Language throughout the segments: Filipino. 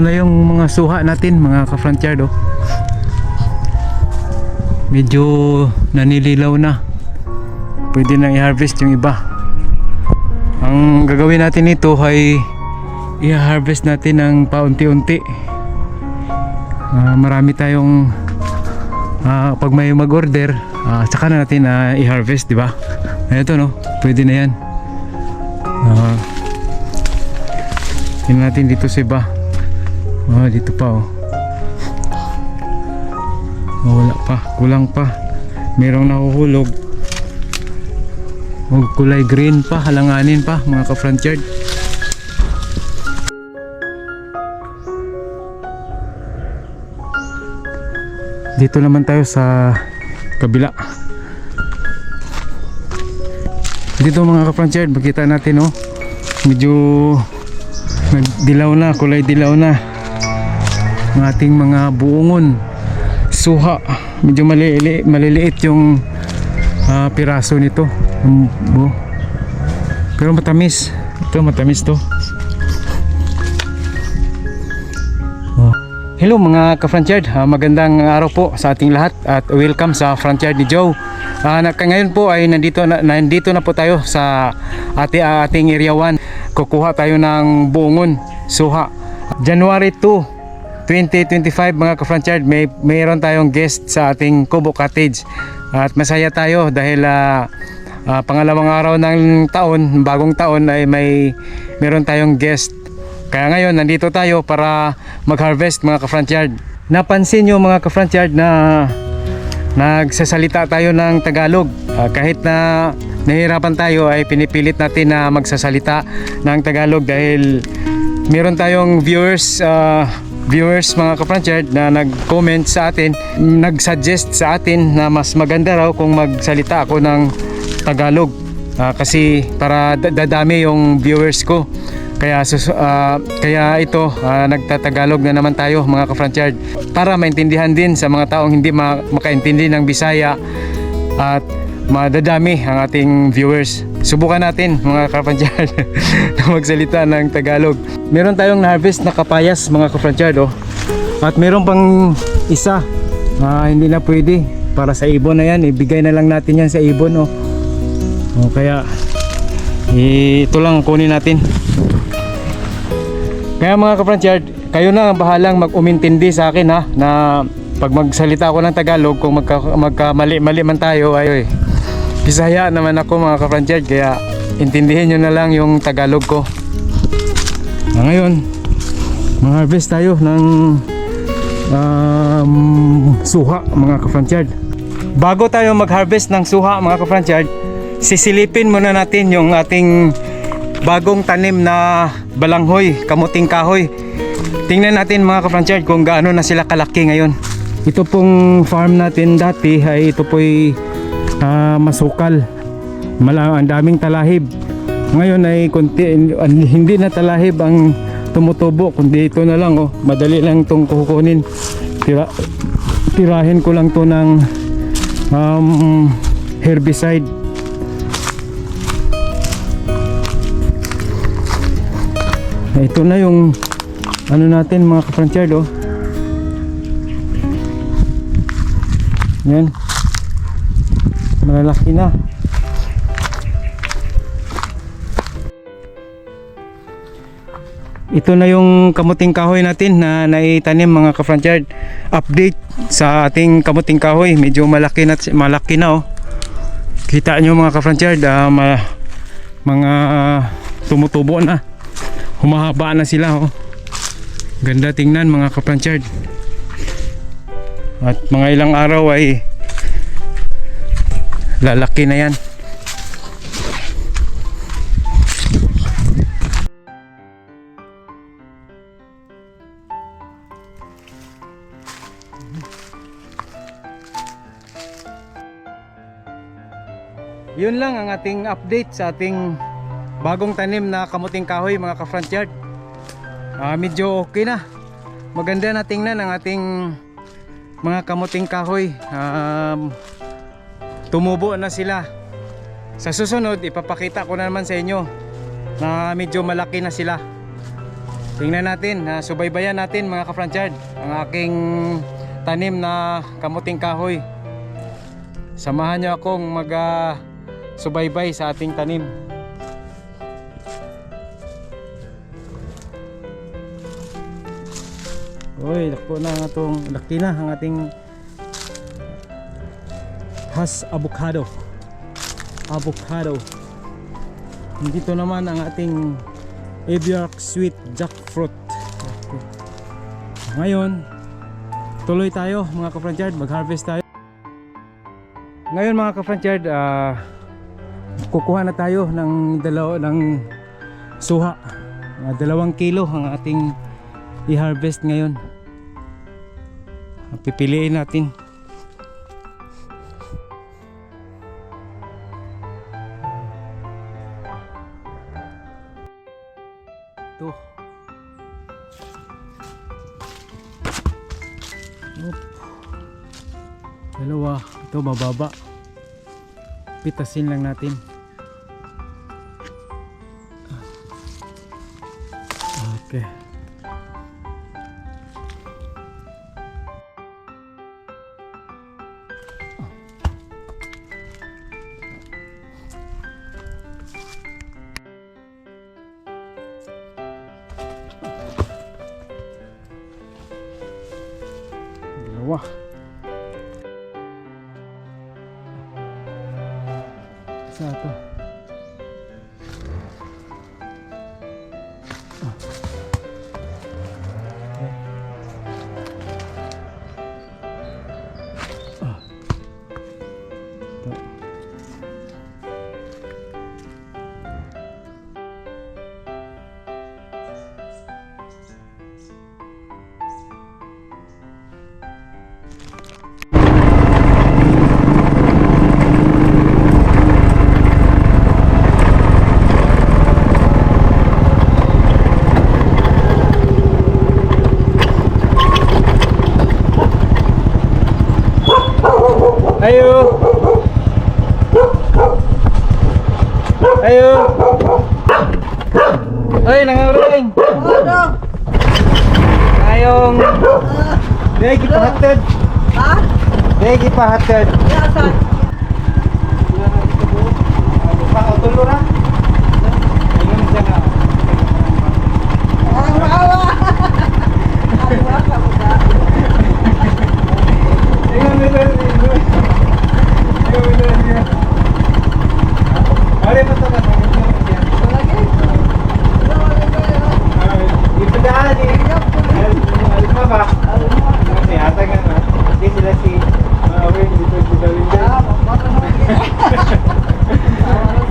na yung mga suha natin, mga ka-front yard oh. Medyo nanililaw na. Pwede nang i-harvest yung iba. Ang gagawin natin nito ay i-harvest natin ng paunti-unti. Ah, marami tayong ah, pag may mag-order, ah, saka na natin na i-harvest, di ba? Ito no, pwede na yan. Ah, tingnan natin dito sa iba. Ah, dito pa oh. Oh, wala pa, kulang pa. Merong nahuhulog. Oh, kulay green pa, halanganin pa, mga ka-front yard. Dito naman tayo sa kabila. Dito mga ka-front yard, makita natin oh. Medyo nagdilaw na, kulay dilaw na. Ang ating mga buongon. Suha. Medyo malili, maliliit yung ah, piraso nito. Ang buo. Pero matamis. Ito matamis to. Oh. Hello mga ka-frontyard, Ah, magandang araw po sa ating lahat at welcome sa frontyard ni Joe. Ah, na, ngayon po ay nandito na, nandito na po tayo sa ati, ah, ating area 1. Kukuha tayo ng buongon, suha. January 2, 2025 mga ka-frontyard, may mayroon tayong guest sa ating Kubo Cottage. At masaya tayo dahil ah, ah, pangalawang araw ng taon, bagong taon ay may meron tayong guest kaya ngayon, nandito tayo para mag-harvest mga yard. Napansin nyo mga yard na nagsasalita tayo ng Tagalog. Ah, kahit na nahihirapan tayo ay pinipilit natin na magsasalita ng Tagalog dahil meron tayong viewers ah, viewers mga yard na nag-comment sa atin, nag-suggest sa atin na mas maganda raw kung magsalita ako ng Tagalog. Ah, kasi para da- dadami yung viewers ko. Kaya ah, kaya ito ah, nagtatagalog na naman tayo mga yard para maintindihan din sa mga taong hindi ma- makaintindi ng Bisaya at madadami ang ating viewers. Subukan natin mga ka-front yard na magsalita ng Tagalog. Meron tayong na-harvest na kapayas mga ka-front yard oh. At meron pang isa ah, hindi na pwede para sa ibon na yan ibigay na lang natin yan sa ibon oh. Oh, kaya eh, ito lang ang kunin natin. Kaya mga ka-front yard, kayo na ang bahalang mag-umintindi sa akin ha na pag magsalita ako ng Tagalog kung magka, magkamali-mali man tayo ay Bisaya naman ako mga yard kaya intindihin nyo na lang yung Tagalog ko. Ah, ngayon, mag-harvest tayo ng um, suha mga yard. Bago tayo mag-harvest ng suha mga yard, sisilipin muna natin yung ating bagong tanim na balanghoy, kamuting kahoy. Tingnan natin mga ka-franchise kung gaano na sila kalaki ngayon. Ito pong farm natin dati ay ito po'y ah, masukal. Mala, ang daming talahib. Ngayon ay konti, hindi na talahib ang tumutubo kundi ito na lang oh. Madali lang itong kukunin. Tira, tirahin ko lang to ng um, herbicide. Ito na yung ano natin mga ka-front yard oh. Yan. Malalaki na. Ito na yung kamuting kahoy natin na naitanim mga ka-front yard. Update sa ating kamuting kahoy. Medyo malaki na, malaki na oh. Kita nyo mga ka-front yard, ah, ma- mga ah, tumutubo na humahaba na sila oh. Ganda tingnan mga kaplanchard. At mga ilang araw ay lalaki na yan. Yun lang ang ating update sa ating bagong tanim na kamuting kahoy mga ka-front yard. Ah, medyo okay na. Maganda na tingnan ang ating mga kamuting kahoy. Um, tumubo na sila. Sa susunod, ipapakita ko na naman sa inyo na medyo malaki na sila. tingnan natin, na subaybayan natin mga ka-franchard ang aking tanim na kamuting kahoy. Samahan niyo akong mag ah, subaybay sa ating tanim. Uy, lako na ang atong laki na ang ating has avocado. Avocado. Dito naman ang ating Aviark Sweet Jackfruit. Ngayon, tuloy tayo mga ka-franchard, mag-harvest tayo. Ngayon mga ka-franchard, ah, kukuha na tayo ng dalaw ng suha. Mga dalawang kilo ang ating i-harvest ngayon. Pipiliin natin. Dalawa. Ito mababa. Pitasin lang natin. Okay. Dalawa. Ayo. Ayo. Ay, nangaring. Ano? Ayong Degi pahatid. Ha? Degi pahatid. Yasan? Pa utulo ra. Ayun siya na. Ang maawa. Ang maawa ka mo na. Ayun nila. Ayun nila. Ari pa to ka. Lagi. Lagi ba yun? Ipadahan ni. Alma ba? Kasi ata nga na. Hindi sila si Mawin dito si Dawin. Ah, magbata na lagi.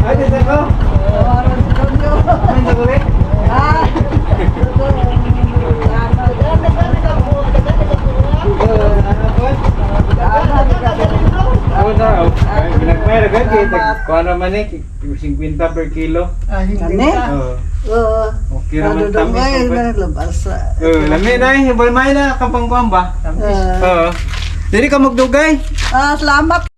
Ay, dito ko. Tawaran si Tonyo. Ay, dito ko eh. Ah. Ako na, oh. Ay, Pinagmayra ka, kaya kuha naman eh, 50 per kilo. Ani? Oo. Oo. Okay naman Ano tamis. dungay okay. na labasa. Oo, lami na eh, balmay na kapang kuwan ba? Ah. Oo. Dili ka magdugay. Ah, salamat.